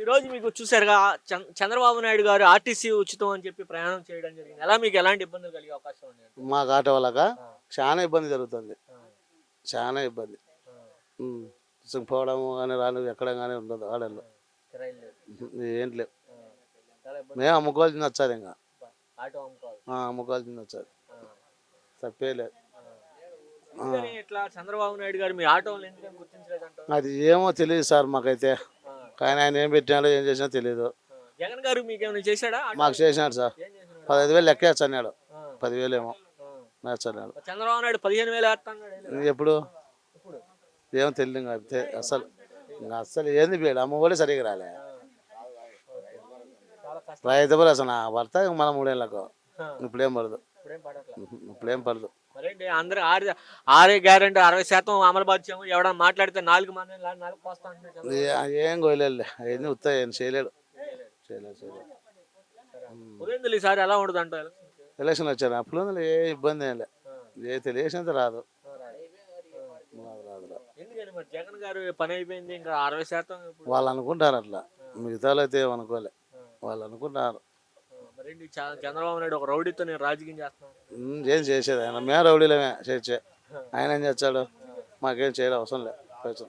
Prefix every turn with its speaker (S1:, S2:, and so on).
S1: ఈ రోజు మీకు చూసారుగా చంద్ర- చంద్రబాబు నాయుడు గారు ఆర్టీసీ ఉచితం అని చెప్పి ప్రయాణం చేయడం జరిగింది. ఎలా మీకు ఎలాంటి ఇబ్బందులు కలిగే అవకాశం ఉంది?
S2: మాకు ఆటో వాళ్ళక చాలా ఇబ్బంది జరుగుతుంది. చాలా ఇబ్బంది. పోవడము కానీ రాని ఎక్కడ కానీ ఉండదు ఆడల్లో ఏంటి లేవు. మేము అమ్ముకోవాల్సింది వచ్చారు ఇంకా.
S1: ఆటో
S2: అమ్ముకోవాల్సింది వచ్చారు. తప్పే లేదు.
S1: ఇట్లా చంద్రబాబు నాయుడు గారు మీ గుర్తించలేదంటారు?
S2: అది ఏమో తెలియదు సార్ మాకైతే. కానీ ఆయన ఏం పెట్టినాడో ఏం చేసినా తెలియదు
S1: జగన్ గారు మీకు ఏమైనా చేశాడా?
S2: మాకు చేసినాడు సార్? పదహైదు వేలు అన్నాడు
S1: ఆ,
S2: పదివేలు ఏమో అన్నాడు
S1: చంద్రబాబు నాయుడు పదిహేను వేలు వేస్తాడు
S2: ఎప్పుడు? ఏమో తెలియదు అంతే. అసలు ఇంకా అసలు ఏంది బీడు అమ్మ కూడా సరిగ్గా రాలే. రైతు అసలు నా భర్త మన మూడేళ్ళకు ఇప్పుడేం పడదు.
S1: ఇప్పుడేం
S2: పడదు.
S1: మరేంటి అందరూ ఆరు ఆరే గ్యారెంటీ అరవై శాతం అమలు పరిచాము. ఎవడన్నా మాట్లాడితే నాలుగు మంది నాలుగు అంటున్నాడు చంద్రబాబు.
S2: ఏ- కోయలేదు అవన్నీ ఉత్తాయి ఏం చేయలేడు. చేయలేడు
S1: పులివెందులు ఈసారి ఎలా ఉండదు అంటావు ఎలక్షన్
S2: వచ్చారు. అప్పుడు ఏ ఇబ్బంది ఏం లే. ఏ తెలియసినంత రాదు.
S1: ఎందుకని మరి? జగన్ గారు పని అయిపోయింది ఇంకా అరవై శాతం
S2: వాళ్ళు అనుకుంటారు అట్లా. మిగతాలో అయితే ఏమనుకోలే వాళ్ళు అనుకుంటారు.
S1: మరేంటి చంద్రబాబు నాయుడు ఒక రౌడీతో నేను రాజకీయం చేస్తున్నాను.
S2: ఉమ్, ఏం చేసేది ఆయన? మేము రౌడీలమే. చేర్చే ఆయన ఏం చేస్తాడు? మాకేం చేయడం అవసరం లేదు. కొంచెం